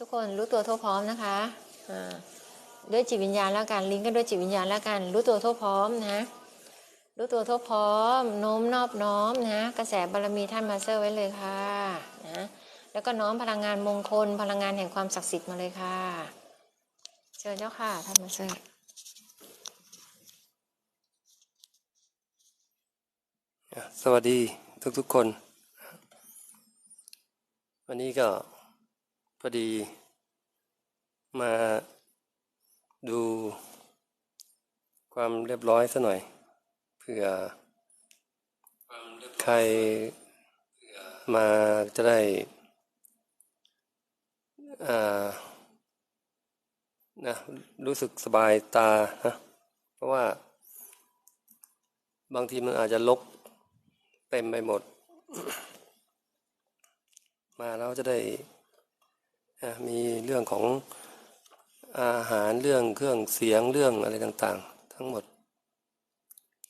ทุกคนรู้ตัวทั่วพร้อมนะคะด้วยจิตวิญญาณแล้วกันลิงก์กันด้วยจิตวิญญาณแล้วกัน รู้ตัวทั่วพร้อมนะรู้ตัวทั่วพร้อมโน้มนอบน้อมนะกระแสบารมีท่านมาเตอร์ไว้เลยค่ะนะแล้วก็น้อมพลังงานมงคล พลังงานแห่งความศักดิ์สิทธิ์มาเลยค่ะ เชิญเจ้าค่ะท่านมาเตอร์สวัสดีทุกๆคน วันนี้ก็ พอดี มาดูความเรียบร้อยซะหน่อยเผื่อใครมาจะได้อ่านะรู้สึกสบายตานะเพราะว่า บางทีมันอาจจะลกเต็มไปหมด มาแล้วจะได้ มีเรื่องของอาหารเรื่องเครื่องเสียงเรื่องอะไรต่างๆ ทั้งหมด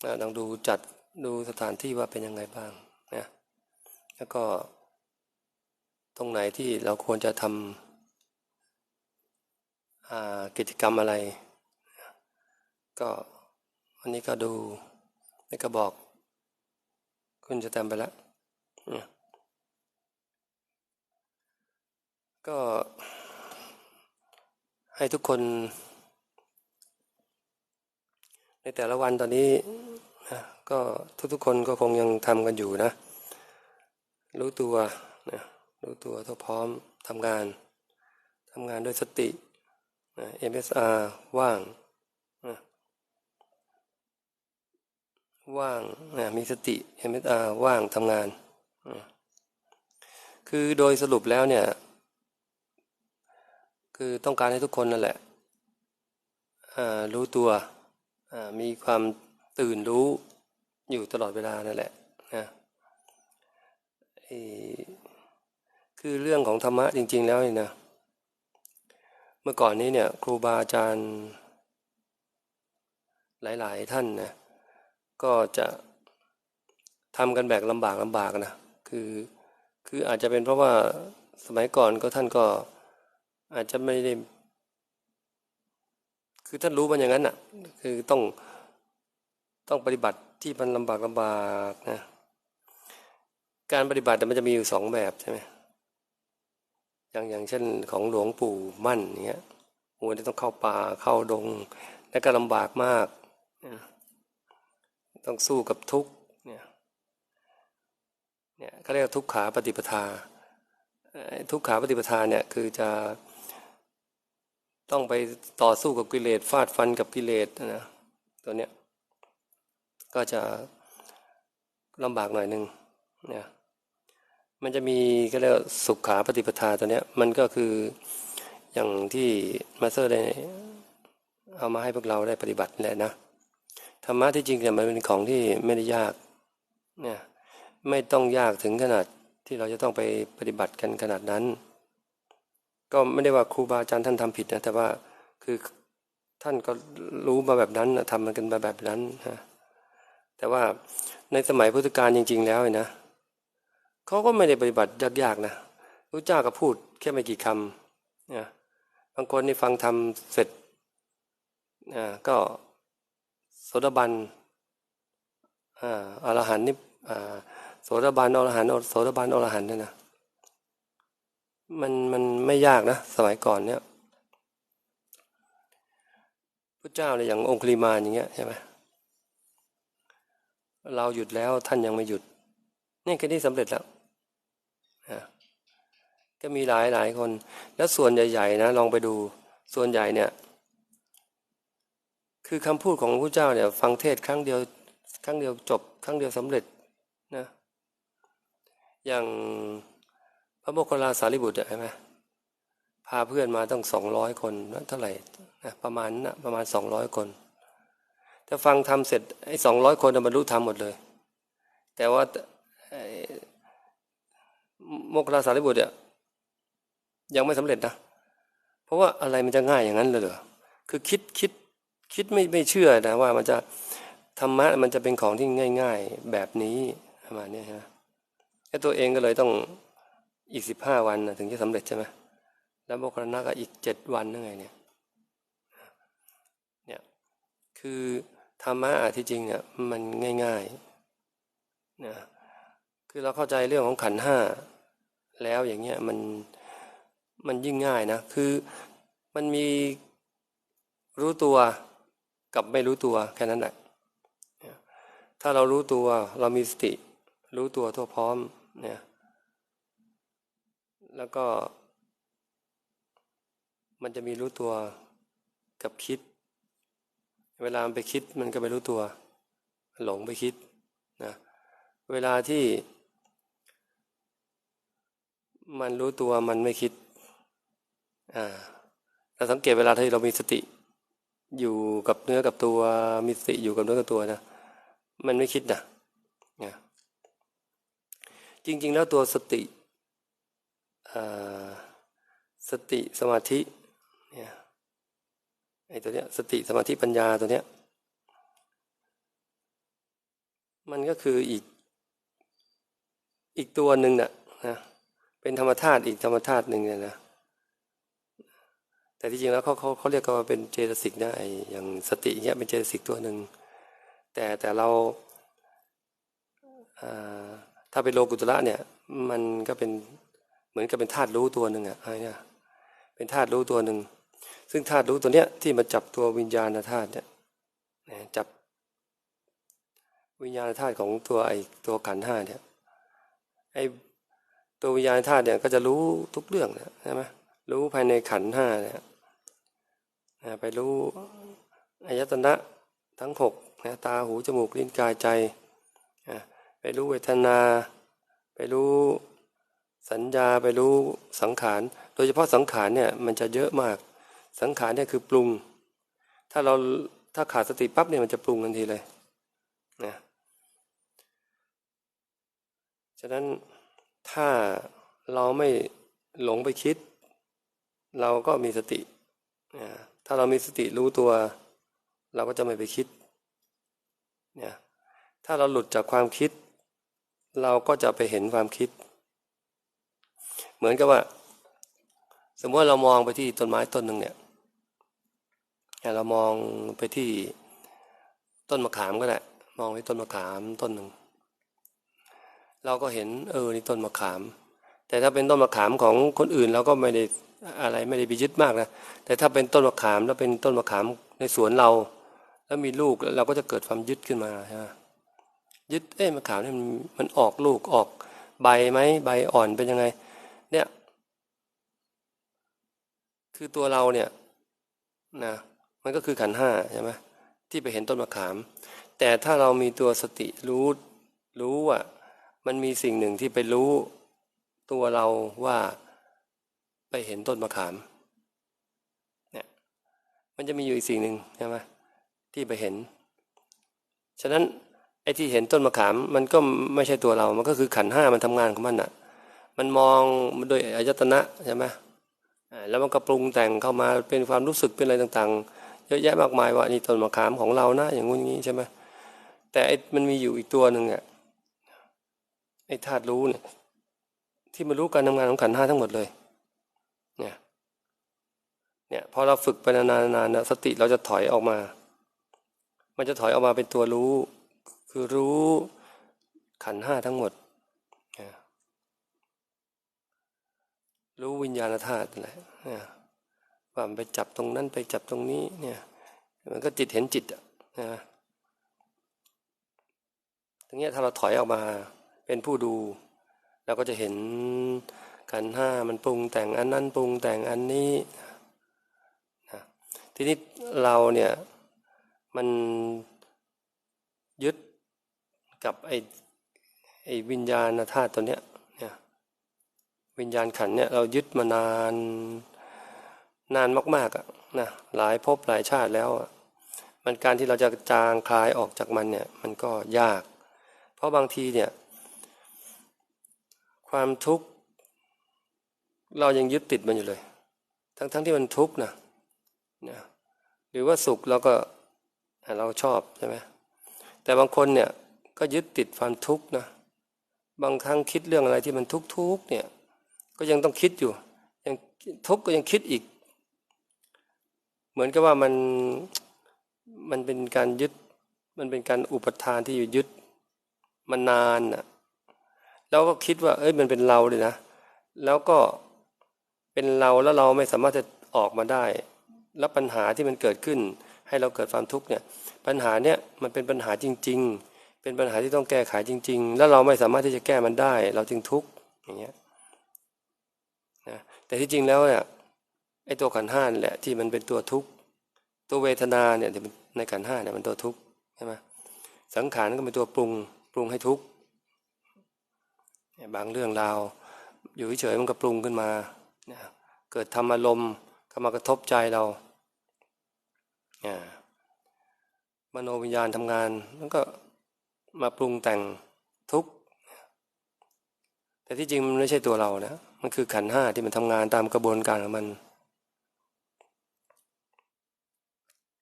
นะลองดูจัดดูสถานที่ว่าเป็นยังไงบ้างนะแล้วก็ ตรงไหนที่เราควรจะทำกิจกรรมอะไร ก็วันนี้ก็ดูแล้วก็บอก คุณจะแตมไปแล้วอืม ก็ให้ทุกคน ในแต่ละวันตอนนี้นะก็ทุกๆคนก็คงยังทำกันอยู่นะ รู้ตัวนะรู้ตัวทั่วพร้อมทำงานทำงานด้วยสตินะ MSR ว่างนะว่างนะมีสติ MSR ว่างทำงานอืมคือโดยสรุปแล้วเนี่ย คือต้องการให้ทุกคนนั่นแหละรู้ตัวมีความตื่นรู้อยู่ตลอดเวลานั่นแหละนะคือเรื่องของธรรมะจริง ๆ แล้วนี่นะเมื่อก่อนนี้เนี่ยครูบาอาจารย์หลาย ๆ ท่านนะก็จะทำกันแบบลำบากลำบากนะคือคืออาจจะเป็นเพราะว่าสมัยก่อนก็ท่านก็ อาจจะไม่ได้ คือท่านรู้มันอย่างนั้นน่ะ คือต้องต้องปฏิบัติที่มันลำบากลำบากนะ การปฏิบัติมันจะมีอยู่สองแบบใช่ไหมอย่างอย่างเช่นของหลวงปู่มั่นอย่างเงี้ยโอ้ยต้องเข้าป่าเข้าดง แล้วก็ลำบากมากนะต้องสู้กับทุกเนี่ยเนี่ยเขาเรียกว่าทุกขาปฏิปทา ทุกขาปฏิปทาเนี่ยคือจะ ต้องไปต่อสู้กับกิเลสฟาดฟันกับกิเลสนะตัวเนี้ยก็จะลำบากหน่อยหนึ่งเนี่ยมันจะมีก็เรียกสุขขาปฏิปทาตัวเนี้ยมันก็คืออย่างที่มาสเตอร์ได้เอามาให้พวกเราได้ปฏิบัติแหละนะธรรมะที่จริงเนี่ยมันเป็นของที่ไม่ได้ยากเนี่ยไม่ต้องยากถึงขนาดที่เราจะต้องไปปฏิบัติกันขนาดนั้น ก็ไม่ได้ว่าครูบาอาจารย์ท่านทำผิดนะแต่ว่าคือท่านก็รู้มาแบบนั้นน่ะทำมันกันมาแบบนั้นนะแต่ว่าในสมัยพุทธกาลจริง ๆ แล้วนะเขาก็ไม่ได้ปฏิบัติยากๆนะพระเจ้าก็พูดแค่ไม่กี่คำนี่ยบางคนนี่ฟังทำเสร็จอ่าก็โสดาบันอ่าอรหันนี่อ่าโสดาบันอรหันโสดาบันอรหันเนี่ยนะ มันมันไม่ยากนะ สมัยก่อนเนี่ยพระเจ้าเนี่ยอย่างองคุลิมานอย่างเงี้ยใช่ไหมเราหยุดแล้วท่านยังไม่หยุด นี่แค่นี้สำเร็จแล้วก็มีหลายหลายคน แล้วส่วนใหญ่ๆนะลองไปดูส่วนใหญ่เนี่ย คือคำพูดของพระเจ้าเนี่ย ฟังเทศครั้งเดียว ครั้งเดียวจบ ครั้งเดียวสำเร็จนะ อย่าง ระโมคคัลลาสารีบุตรอใช่ไหมพาเพื่อนมาต้องสองร้อยคนเท่าไหร่นะประมาณนะประมาณสองร้อยคนแต่ฟังทำเสร็จไอ้สองร้อยคนบรรลุธรรมหมดเลย แต่ว่าโมคคัลลาสารีบุตรเนี่ยยังไม่สำเร็จนะ เพราะว่าอะไรมันจะง่ายอย่างนั้นเลยเหรอคือคิดคิดคิดไม่ไม่เชื่อนะว่ามันจะธรรมะมันจะเป็นของที่ง่าย ๆ แบบนี้ประมาณนี้ใช่ไหมแล้ตัวเองก็เลยต้อง อีกสิบห้าวันนะถึงจะสำเร็จใช่ไหมแล้วโมคคลนะก็อีกเจ็ดวันนั่นไงเนี่ยเนี่ยคือธรรมะอะที่จริงเนี่ยมันง่ายๆนะคือเราเข้าใจเรื่องของขันห้าแล้วอย่างเงี้ยมันมันยิ่งง่ายนะ คือมันมีรู้ตัวกับไม่รู้ตัวแค่นั้นแหละถ้าเรารู้ตัวเรามีสติ รู้ตัวทั่วพร้อมเนี่ย แล้วก็ มันจะมีรู้ตัวกับคิด เวลาไปคิดมันก็ไปรู้ตัว หลงไปคิดนะเวลาที่ มันรู้ตัวมันไม่คิดอ่าเราสังเกตเวลาที่เรามีสติ อยู่กับเนื้อกับตัวมีสติอยู่กับเนื้อกับตัวนะมันไม่คิดนะนะจริง ๆ แล้วตัวสติ สติสมาธิเนี่ยไอ้ตัวเนี้ยสติสมาธิปัญญาตัวเนี้ยมันก็คืออีกอีกตัวหนึ่งน่ะนะเป็นธรรมธาตุอีกธรรมธาตุหนึ่งเนี่ยนะแต่ที่จริงแล้วเขาเขาเขาเรียกกันว่าเป็นเจตสิกนะไออย่างสติเนี้ยเป็นเจตสิกตัวหนึ่งแต่แต่เราถ้าเป็นโลกุตระเนี่ยมันก็เป็น มือนกับเป็นธาตุรู้ตัวหนึ่งอะไอ้เนี่ยเป็นธาตุรู้ตัวหนึ่งซึ่งธาตุรู้ตัวเนี้ยที่มาจับตัววิญญาณธาตุเนี่ยจับวิญญาณธาตุของตัวไอตัวขันห้าเนี่ยไอตัววิญญาณธาตุเนี่ยก็จะรู้ทุกเรื่องนะใช่ไหมรู้ภายในขันห้าเนี่ยไปรู้อายตนะทั้งหกนะตาหูจมูกลิ้นกายใจไปรู้เวทนา ไปรู้ สัญญาไปรู้สังขาร โดยเฉพาะสังขารเนี่ยมันจะเยอะมาก สังขารเนี่ยคือปรุง ถ้าเราถ้าขาดสติปั๊บเนี่ยมันจะปรุงทันทีเลยนะฉะนั้นถ้าเราไม่หลงไปคิด เราก็มีสตินะถ้าเรามีสติรู้ตัว เราก็จะไม่ไปคิดเนี่ยถ้าเราหลุดจากความคิด เราก็จะไปเห็นความคิด เหมือนกับว่า สมมติเรามองไปที่ต้นไม้ต้นหนึ่งเนี่ยเรามองไปที่ต้นมะขามก็ได้มองไปต้นมะขามต้นหนึ่งเราก็เห็นเออนี่ต้นมะขาม แต่ถ้าเป็นต้นมะขามของคนอื่นเราก็ไม่ได้อะไรไม่ได้ไปยึดมากนะแต่ถ้าเป็นต้นมะขามแล้วเป็นต้นมะขามในสวนเรา แล้วมีลูกเราก็จะเกิดความยึดขึ้นมาใช่ไหมยึดเอ๊ะมะขามนี่มันออกลูกออกใบไหมใบอ่อนเป็นยังไง เนี่ย คือตัวเราเนี่ยนะมันก็คือขันห้าใช่ไหมที่ไปเห็นต้นมะขาม แต่ถ้าเรามีตัวสติรู้รู้ว่ามันมีสิ่งหนึ่งที่ไปรู้ตัวเราว่าไปเห็นต้นมะขามเนี่ยมันจะมีอยู่อีกสิ่งหนึ่งใช่ไหมที่ไปเห็น ฉะนั้นไอ้ที่เห็นต้นมะขามมันก็ไม่ใช่ตัวเรา มันก็คือขันห้ามันทำงานของมันอะ มันมองโดยอายตนะใช่ไหมแล้วมันก็ปรุงแต่งเข้ามาเป็นความรู้สึกเป็นอะไรต่างๆ เยอะแยะมากมายว่านี่ต้นมะขามของเรานะอย่างงู้นอย่างนี้ใช่ไหมแต่ไอ้มันมีอยู่อีกตัวหนึ่งอะไอ้ธาตุรู้เนี่ยที่มันรู้การทำงานของขันห้าทั้งหมดเลยเนี่ยเนี่ยพอเราฝึกไปนานๆนะสติเราจะถอยออกมา มันจะถอยออกมาเป็นตัวรู้ คือรู้ขันห้าทั้งหมด รู้วิญญาณธาตุนั่นแหละว่ามไปจับตรงนั้นไปจับตรงนี้เนี่ยมันก็จิตเห็นจิตอะนะตรงนี้ถ้าเราถอยออกมาเป็นผู้ดูเราก็จะเห็นขันห้ามันปรุงแต่งอันนั้นปรุงแต่งอันนี้นะทีนี้เราเนี่ยมันยึดกับไอ้ไอ้วิญญาณธาตุตัวเนี้ย วิญญาณขันเนี่ยเรายึดมานานนานมากๆอะนะหลายภพหลายชาติแล้วอะมันการที่เราจะจางคลายออกจากมันเนี่ยมันก็ยาก เพราะบางทีเนี่ย ความทุกข์เรายังยึดติดมันอยู่เลย ทั้งๆทที่มันทุกข์นะนะหรือว่าสุขเราก็เราชอบใช่ไหมแต่บางคนเนี่ยก็ยึดติดความทุกข์นะบางครั้งคิดเรื่องอะไรที่มันทุกข์ๆเนี่ย ก็ยังต้องคิดอยู่ ยังทุกข์ก็ยังคิดอีก เหมือนกับว่ามันมันเป็นการยึด มันเป็นการอุปทานที่อยู่ยึดมานานน่ะแล้วก็คิดว่า เอ้ยมันเป็นเราเลยนะ แล้วก็เป็นเราแล้วเราไม่สามารถจะออกมาได้ แล้วปัญหาที่มันเกิดขึ้น ให้เราเกิดความทุกข์เนี่ย ปัญหาเนี่ยมันเป็นปัญหาจริง ๆ เป็นปัญหาที่ต้องแก้ไขจริง ๆ แล้วเราไม่สามารถที่จะแก้มันได้ เราจึงทุกข์อย่างเงี้ย แต่ที่จริงแล้วเนี่ยไอ้ตัวขันห้านี่แหละที่มันเป็นตัวทุกข์ตัวเวทนาเนี่ยในขันห้าเนี่ยมันตัวทุกข์ใช่ไหมสังขารก็เป็นตัวปรุงปรุงให้ทุกข์เนี่ยบางเรื่องราวอยู่เฉยๆมันก็ปรุงขึ้นมาเนี่ยเกิดทำอารมณ์เข้ามากระทบใจเราอ่ามโนวิญญาณทำงานมันก็มาปรุงแต่งทุกข์แต่ที่จริงมันไม่ใช่ตัวเรานะมันคือขันห้าที่มันทำงานตามกระบวนการของมัน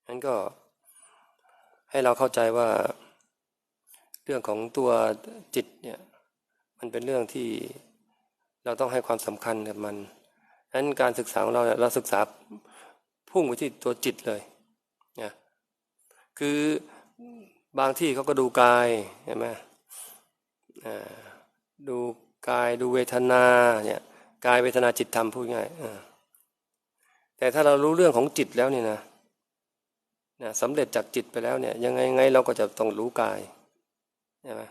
นั้นก็ให้เราเข้าใจว่าเรื่องของตัวจิตเนี่ยมันเป็นเรื่องที่เราต้องให้ความสำคัญกับมันนั้นการศึกษาของเราเนี่ยเราศึกษาพุ่งไปที่ตัวจิตเลยนะคือบางที่เขาก็ดูกายใช่ไหมดู กายดูเวทนาเนี่ยกายเวทนาจิตธรรมพูดง่ายอ่าแต่ถ้าเรารู้เรื่องของจิตแล้วเนี่ยนะนะสำเร็จจากจิตไปแล้วเนี่ยยังไงไงเราก็จะต้องรู้กายใช่ไหม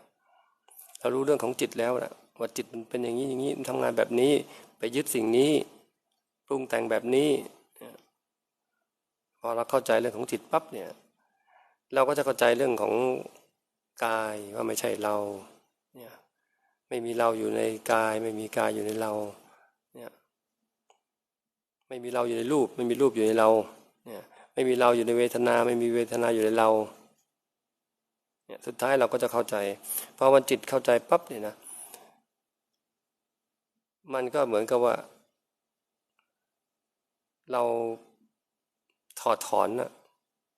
เรารู้เรื่องของจิตแล้วนะว่าจิตมันเป็นอย่างนี้อย่างนี้มันทำงานแบบนี้ ไปยึดสิ่งนี้ปรุงแต่งแบบนี้พอเราเข้าใจเรื่องของจิตปั๊บเนี่ย เราก็จะเข้าใจเรื่องของกายว่าไม่ใช่เราเนี่ย ไม่มีเราอยู่ในกาย ไม่มีกายอยู่ในเราเนี่ยไม่มีเราอยู่ในรูป ไม่มีรูปอยู่ในเราเนี่ยไม่มีเราอยู่ในเวทนา ไม่มีเวทนาอยู่ในเราเนี่ยสุดท้ายเราก็จะเข้าใจพอมันจิตเข้าใจปั๊บเนี่ยนะมันก็เหมือนกับว่า เราถอดถอนนะ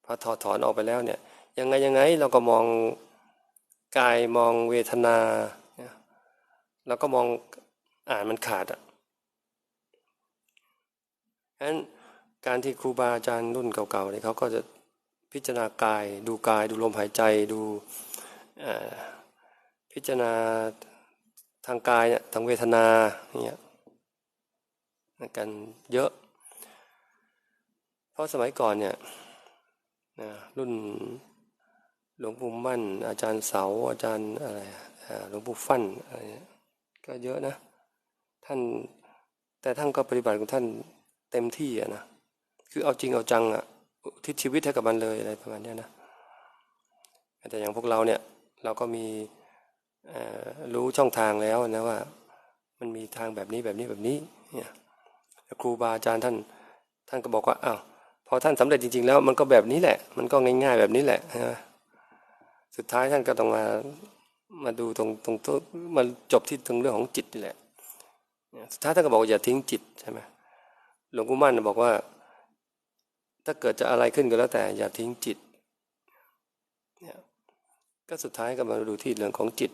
พอถอดถอนออกไปแล้วเนี่ย ยังไงยังไงเราก็มองกายมองเวทนา เราก็มองอ่านมันขาดอะฉะนั้นการที่ครูบาอาจารย์รุ่นเก่าๆเนี่ยเขาก็จะพิจารณากาย ดูกาย ดูลมหายใจดูพิจารณาทางกายเนี่ยทางเวทนาเนี่ยกันเยอะ เพราะสมัยก่อนเนี่ยนะรุ่นหลวงปู่มั่น อาจารย์เสาอาจารย์อะไรหลวงปู่ฟั่นอะไรเนี่ย ก็เยอะนะ ท่าน แต่ท่านก็ปฏิบัติของท่านเต็มที่อะนะ คือเอาจริงเอาจังอะทิศชีวิตให้กับมันเลยอะไรประมาณนี้นะ แต่อย่างพวกเราเนี่ย เราก็มีรู้ช่องทางแล้วนะว่า มันมีทางแบบนี้แบบนี้แบบนี้เนี่ยครูบาอาจารย์ท่าน ท่านก็บอกว่าอ้าวพอท่านสำเร็จจริง ๆ แล้วมันก็แบบนี้แหละ มันก็ง่าย ๆ แบบนี้แหละนะสุดท้ายท่านก็ต้องมา มาดูตรงตรงตัวมาจบที่ตรงเรื่องของจิตนี่แหละสุดท้ายท่านก็บอกอย่าทิ้งจิตใช่ไหมหลวงปู่มั่นบอกว่า ถ้าเกิดจะอะไรขึ้นก็แล้วแต่ อย่าทิ้งจิตเนี่ยก็สุดท้ายก็มาดูที่เรื่องของจิต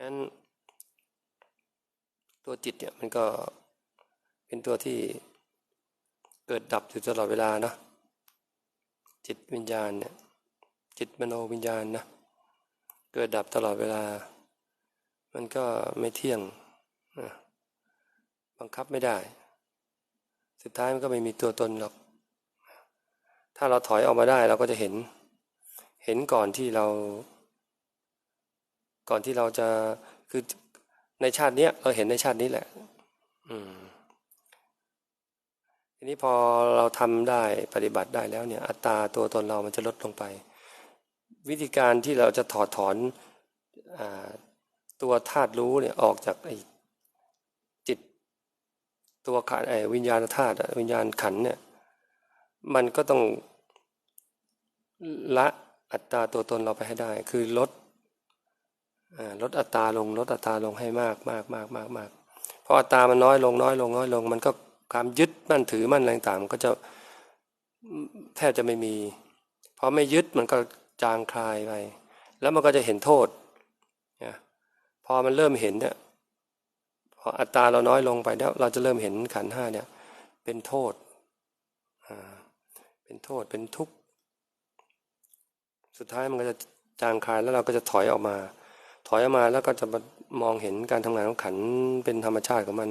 งั้นตัวจิตเนี่ยมันก็เป็นตัวที่เกิดดับอยู่ตลอดเวลาเนาะจิตวิญญาณเนี่ย จิตมโนวิญญาณนะเกิดดับตลอดเวลา มันก็ไม่เที่ยงนะบังคับไม่ได้ สุดท้ายมันก็ไม่มีตัวตนหรอก ถ้าเราถอยออกมาได้เราก็จะเห็น เห็นก่อนที่เรา ก่อนที่เราจะคือในชาติเนี้ยเราเห็นในชาตินี้แหละ อืมทีนี้พอเราทำได้ปฏิบัติได้แล้วเนี่ย อัตราตัวตนเรามันจะลดลงไป วิธีการที่เราจะถอดถอนอตัวธาตุรู้เนี่ยออกจากไอ้จิตตัวขันไอ้วิญญาณธาตุวิญญาณขันเนี่ยมันก็ต้องละอัตราตัวตนเราไปให้ได้ คือลดลดอัตราลงลดอัตราลงให้มากมากมากมากมากพออัตรามันน้อยลงน้อยลงน้อยลง มันก็ความยึดมั่นถือมั่นอะไรต่างมันก็จะแทบจะไม่มีพอไม่ยึดมันก็ จางคลายไป แล้วมันก็จะเห็นโทษนะพอมันเริ่มเห็นเนี่ยพออัตราเราน้อยลงไปแล้วเราจะเริ่มเห็นขันห้าเนี่ย เป็นโทษเป็นโทษเป็นทุกข์สุดท้ายมันก็จะจางคลายแล้วเราก็จะถอยออกมา ถอยออกมาแล้วก็จะมองเห็นการทำงานของขันเป็นธรรมชาติของมัน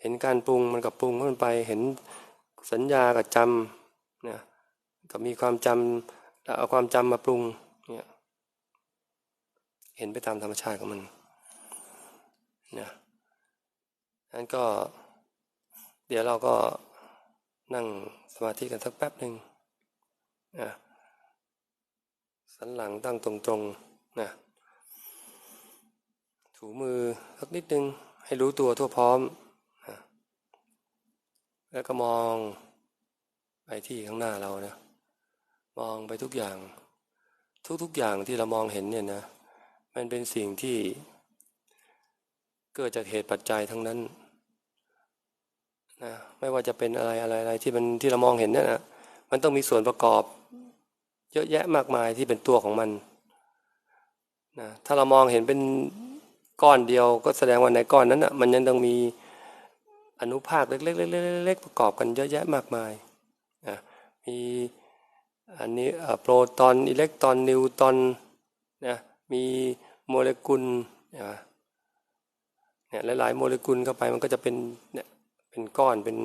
เห็นการปรุงมันกับปรุงมันไป เห็นสัญญากับจำนะก็มีความจำ แล้วเอาความจำมาปรุงเนี่ยเห็นไปตามธรรมชาติของมันนะนั้นก็ เดี๋ยวเราก็นั่งสมาธิกันสักแป๊บหนึ่งนะสันหลังตั้งตรงๆนะถูมือสักนิดนึง ให้รู้ตัวทั่วพร้อมนะแล้วก็มองไปที่ข้างหน้าเรานะ มองไปทุกอย่าง ทุกๆอย่างที่เรามองเห็นเนี่ยนะ มันเป็นสิ่งที่ เกิดจากเหตุปัจจัยทั้งนั้นนะไม่ว่าจะเป็นอะไรอะไรอะไรที่มันที่เรามองเห็นเนี่ยนะมันต้องมีส่วนประกอบ เยอะแยะมากมายที่เป็นตัวของมันนะถ้าเรามองเห็นเป็นก้อนเดียวก็แสดงว่าในก้อนนั้นนะมันยังต้องมีอนุภาคเล็กๆๆๆๆประกอบกันเยอะแยะมากมายนะมี อันนี้โปรตอนอิเล็กตรอนนิวตรอนนะมีโมเลกุลเนี่ยหลายๆโมเลกุลเข้าไปมันก็จะเป็นเนี่ยเป็นก้อนเป็น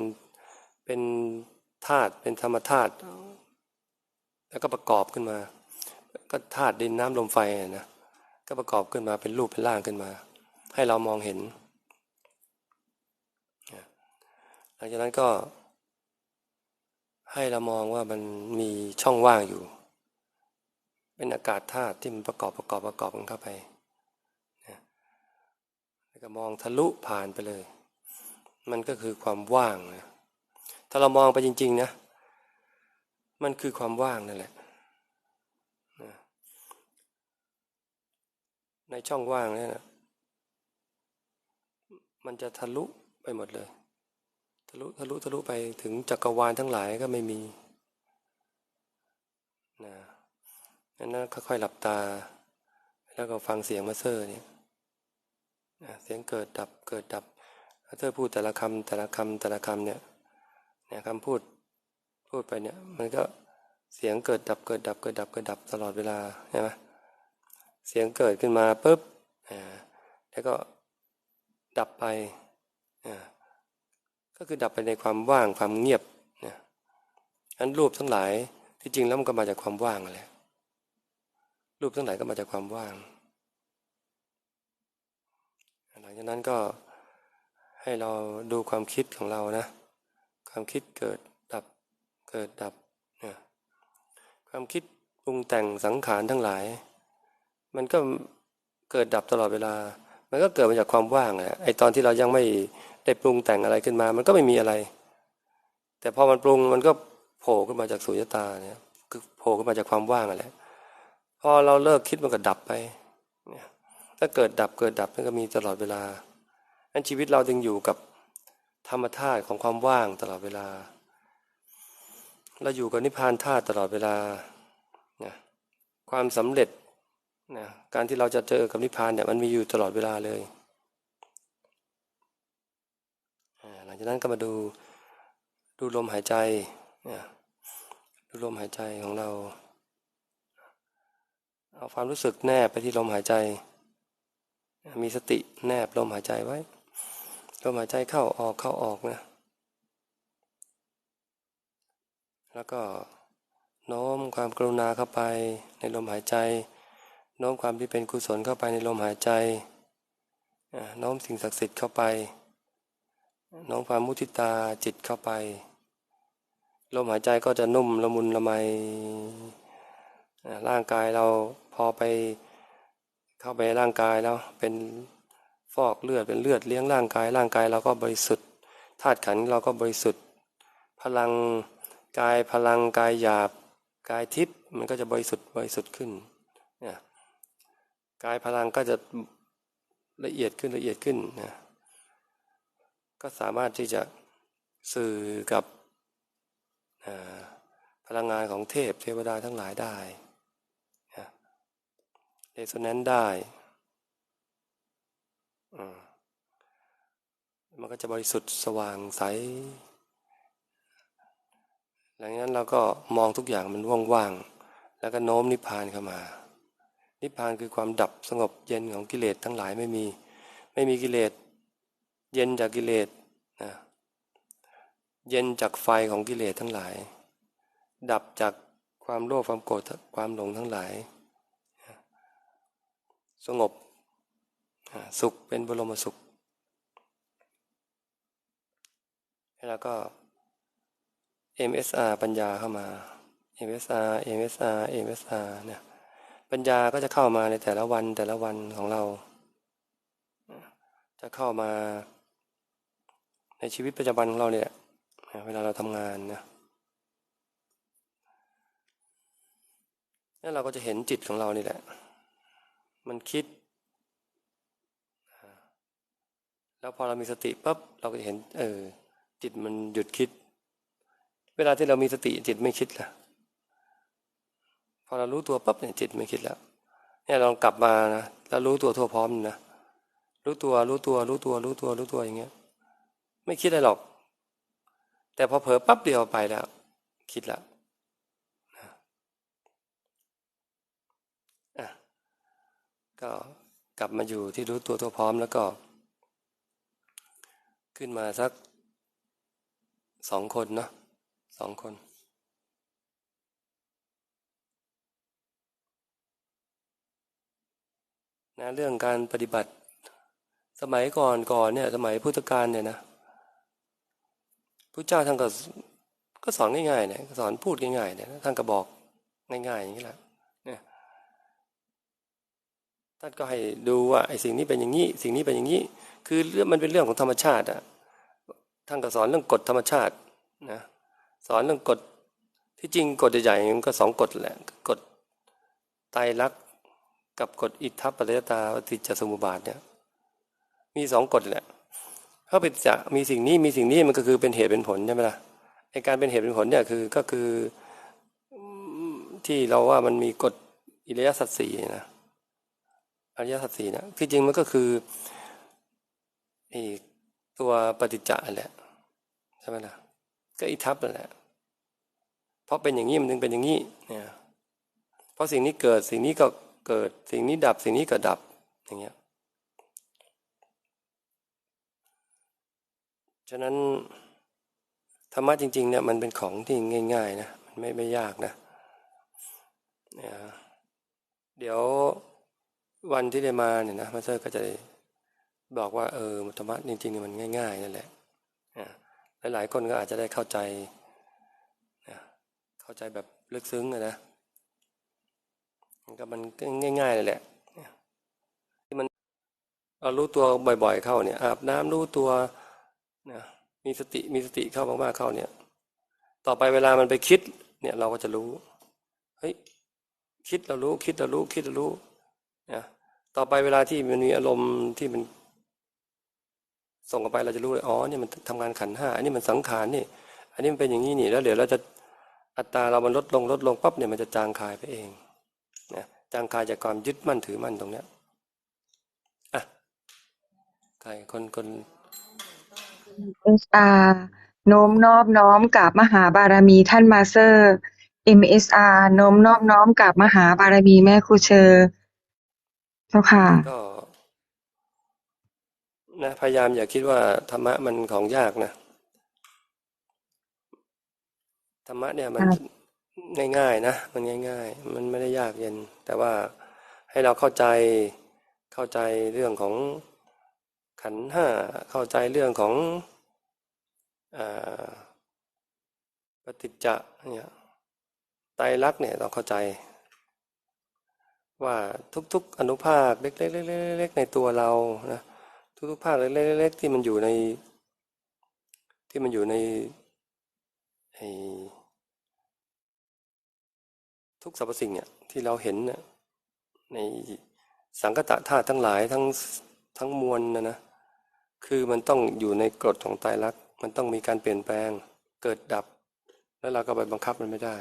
เป็นธาตุเป็นธรรมธาตุแล้วก็ประกอบขึ้นมา ก็ธาตุดินน้ำลมไฟนะก็ประกอบขึ้นมาเป็นรูปเป็นร่างขึ้นมา ให้เรามองเห็นหลังจากนั้นก็ ให้เรามองว่ามันมีช่องว่างอยู่ เป็นอากาศธาตุที่มันประกอบประกอบประกอบกันเข้าไปนะแล้วก็มองทะลุผ่านไปเลย มันก็คือความว่างนะถ้าเรามองไปจริง ๆ นะ มันคือความว่างนั่นแหละนะในช่องว่างนี่นะมันจะทะลุไปหมดเลย ทะลุทะลุทะลุไปถึงจักรวาลทั้งหลายก็ไม่มีนะนั้นนะค่อยๆหลับตา แล้วก็ฟังเสียงมาเซอร์เนี่ยเสียงเกิดดับเกิดดับมาเซอร์พูดแต่ละคำแต่ละคำแต่ละคำเนี่ยเนี่ยคำพูดพูดไปเนี่ยมันก็เสียงเกิดดับเกิดดับเกิดดับเกิดดับตลอดเวลาใช่ไหมเสียงเกิดขึ้นมาปุ๊บอ่าแล้วก็ดับไปอ่า ก็คือดับไปในความว่างความเงียบนะอันรูปทั้งหลายที่จริงแล้วมันก็มาจากความว่างแหละรูปทั้งหลายก็มาจากความว่าง หลังจากนั้นก็ให้เราดูความคิดของเรานะ ความคิดเกิดดับเกิดดับนะความคิดปรุงแต่งสังขารทั้งหลาย มันก็เกิดดับตลอดเวลา มันก็เกิดมาจากความว่างแหละไอตอนที่เรายังไม่ ได้ปรุงแต่งอะไรขึ้นมา มันก็ไม่มีอะไร แต่พอมันปรุงมันก็โผล่ขึ้นมาจากสุญญตาเนี่ยคือโผล่ขึ้นมาจากความว่างอะไรพอเราเลิกคิดมันก็ดับไปเนี่ยถ้าเกิดดับเกิดดับมันก็มีตลอดเวลานั้นชีวิตเราจึงอยู่กับธรรมธาตุของความว่างตลอดเวลา เราอยู่กับนิพพานธาตุตลอดเวลานะความสำเร็จนะการที่เราจะเจอกับนิพพานเนี่ยมันมีอยู่ตลอดเวลาเลยหลัง จากนั้นก็มาดูดูลมหายใจนะดูลมหายใจของเรา เอาความรู้สึกแนบไปที่ลมหายใจ มีสติแนบลมหายใจไว้ ลมหายใจเข้าออกเข้าออกนะ แล้วก็โน้มความกรุณาเข้าไปในลมหายใจ โน้มความที่เป็นกุศลเข้าไปในลมหายใจ โน้มสิ่งศักดิ์สิทธิ์เข้าไป น้มความมุทิตาจิตเข้าไป ลมหายใจก็จะนุ่มละมุนละไม ร่างกายเราพอไปเข้าไปร่างกายแล้วเป็นฟอกเลือดเป็นเลือดเลี้ยงร่างกาย ร่างกายเราก็บริสุทธิ์ธาตุขันเราก็บริสุทธิ์ พลังกายพลังกายหยาบกายทิพย์มันก็จะบริสุทธิ์บริสุทธิ์ขึ้นกายพลังก็จะละเอียดขึ้นละเอียดขึ้นนะ ก็สามารถที่จะสื่อกับพลังงานของเทพเทวดาทั้งหลายได้เดสนั้นได้มันก็จะบริสุทธิ์สว่างใส หลังจากนั้นเราก็มองทุกอย่างมันว่างๆ แล้วก็โน้มนิพพานเข้ามา นิพพานคือความดับสงบเย็นของกิเลสทั้งหลายไม่มี ไม่มีกิเลส เย็นจากกิเลสนะเย็นจากไฟของกิเลสทั้งหลาย ดับจากความโลภความโกรธความหลงทั้งหลาย สงบสุขเป็นบรมสุข แล้วก็ MSR ปัญญาเข้ามา MSR MSR MSR เนี่ยปัญญาก็จะเข้ามาในแต่ละวันแต่ละวันของเรา จะเข้ามา ในชีวิตประจำวันของเราเนี่ยเวลาเราทำงานนะแล้วเราก็จะเห็นจิตของเรานี่แหละ มันคิด แล้วพอเรามีสติปั๊บเราก็จะเห็น เออ จิตมันหยุดคิด เวลาที่เรามีสติจิตไม่คิดละพอเรารู้ตัวปั๊บเนี่ยจิตไม่คิดแล้ว เนี่ยลองกลับมานะแล้วรู้ตัวทั่วพร้อมนะรู้ตัวรู้ตัวรู้ตัวรู้ตัวรู้ตัวอย่างเงี้ย ไม่คิดอะไรหรอก แต่พอเผลอปั๊บเดียวไปแล้ว คิดแล้วก็กลับมาอยู่ที่รู้ตัวทั่วพร้อมแล้วก็ ขึ้นมาสักสองคนเนาะสองคนนะเรื่องการปฏิบัติ สมัยก่อนก่อนเนี่ย สมัยพุทธกาลเนี่ยนะ พระเจ้าท่านก็ก็สอนง่ายๆเนี่ยสอนพูดง่ายๆเนี่ยท่านก็บอกง่ายๆอย่างนี้แหละเนี่ยท่านก็ให้ดูว่าไอ้สิ่งนี้เป็นอย่างนี้ สิ่งนี้เป็นอย่างนี้ คือเรื่องมันเป็นเรื่องของธรรมชาติอะท่านก็สอนเรื่องกฎธรรมชาตินะสอนเรื่องกฎที่จริงกฎใหญ่ๆมันก็สองกฎแหละกฎไตรลักษณ์กับกฎอิทัปปัจจยตาปฏิจจสมุปบาทเนี่ยมีสองกฎแหละ เพราะป็นจะมีสิ่งนี้มีสิ่งนี้มันก็คือเป็นเหตุเป็นผลใช่ไหมล่ะไอการเป็นเหตุเป็นผลเนี่ยคือก็คือที่เราว่ามันมีกฎอิริยสัจสี่นะอริยสัจสี่นะที่จริงมันก็คือไอตัวปฏิจจะแหละใช่ไหมล่ะก็อิทัปนั่นแหละเพราะเป็นอย่างนี้มันถึงเป็นอย่างนี้เนี่ยเพราะสิ่งนี้เกิดสิ่งนี้ก็เกิดสิ่งนี้ดับสิ่งนี้ก็ดับอย่างเงี้ย ฉะนั้นธรรมะจริงๆเนี่ยมันเป็นของที่ง่าย ๆ นะมันไม่ไม่ยากนะเดี๋ยววันที่ได้มาเนี่ยนะมาสเตอร์ก็จะบอกว่าเออธรรมะจริงๆเนี่ยมันง่ายๆนั่นแหละหลายๆคนก็อาจจะได้เข้าใจเข้าใจแบบลึกซึ้งนะนะมันก็มันง่ายๆเลยแหละที่มันเรารู้ตัวบ่อย ๆ เข้าเนี่ยอาบน้ำรู้ตัว นะมีสติมีสติเข้ามากๆเข้าเนี่ย ต่อไปเวลามันไปคิด เนี่ยเราก็จะรู้เฮ้ยคิดเรารู้ คิดเรารู้คิดเรารู้นะต่อไปเวลาที่มันมีอารมณ์ที่มัน ส่งออกไปเราจะรู้เลยอ๋อเนี่ยมันทำงานขันห้าอันนี้มันสังขารนี่ อันนี้มันเป็นอย่างนี้นี่แล้วเดี๋ยวเราจะอัตราเรามันลดลงลดลงปั๊บเนี่ยมันจะจางคายไปเองนะจางคายจากความยึดมั่นถือมั่นตรงเนี้ยอะใครคนคน MSR โน้มนอบน้อมกับมหาบารมีท่านมาสเตอร์ MSR โน้มนอบน้อมกับมหาบารมีแม่ครูเชอร์เจ้าค่ะ ก็นะพยายามอย่าคิดว่าธรรมะมันของยากนะ ธรรมะเนี่ยมันครับง่ายๆนะ มันง่าย ๆ มันไม่ได้ยากเย็น แต่ว่าให้เราเข้าใจเข้าใจเรื่องของ ขันห้าเข้าใจเรื่องของอปฏิจจะเนี่ยไตรลักษณ์เนี่ยเราเข้าใจ ว่าทุกๆ อนุภาคเล็กๆๆในตัวเรานะทุกๆภาคเล็กๆที่มันอยู่ใน ที่มันอยู่ในทุกสรรพสิ่งเนี่ยที่เราเห็นเนี่ยในสังคตะธาตุทั้งหลายทั้งทั้งมวลนะนะ คือมันต้องอยู่ในกฎของตายรักมันต้องมีการเปลี่ยนแปลงเกิดดับ แล้วเราก็ไปบังคับมันไม่ได้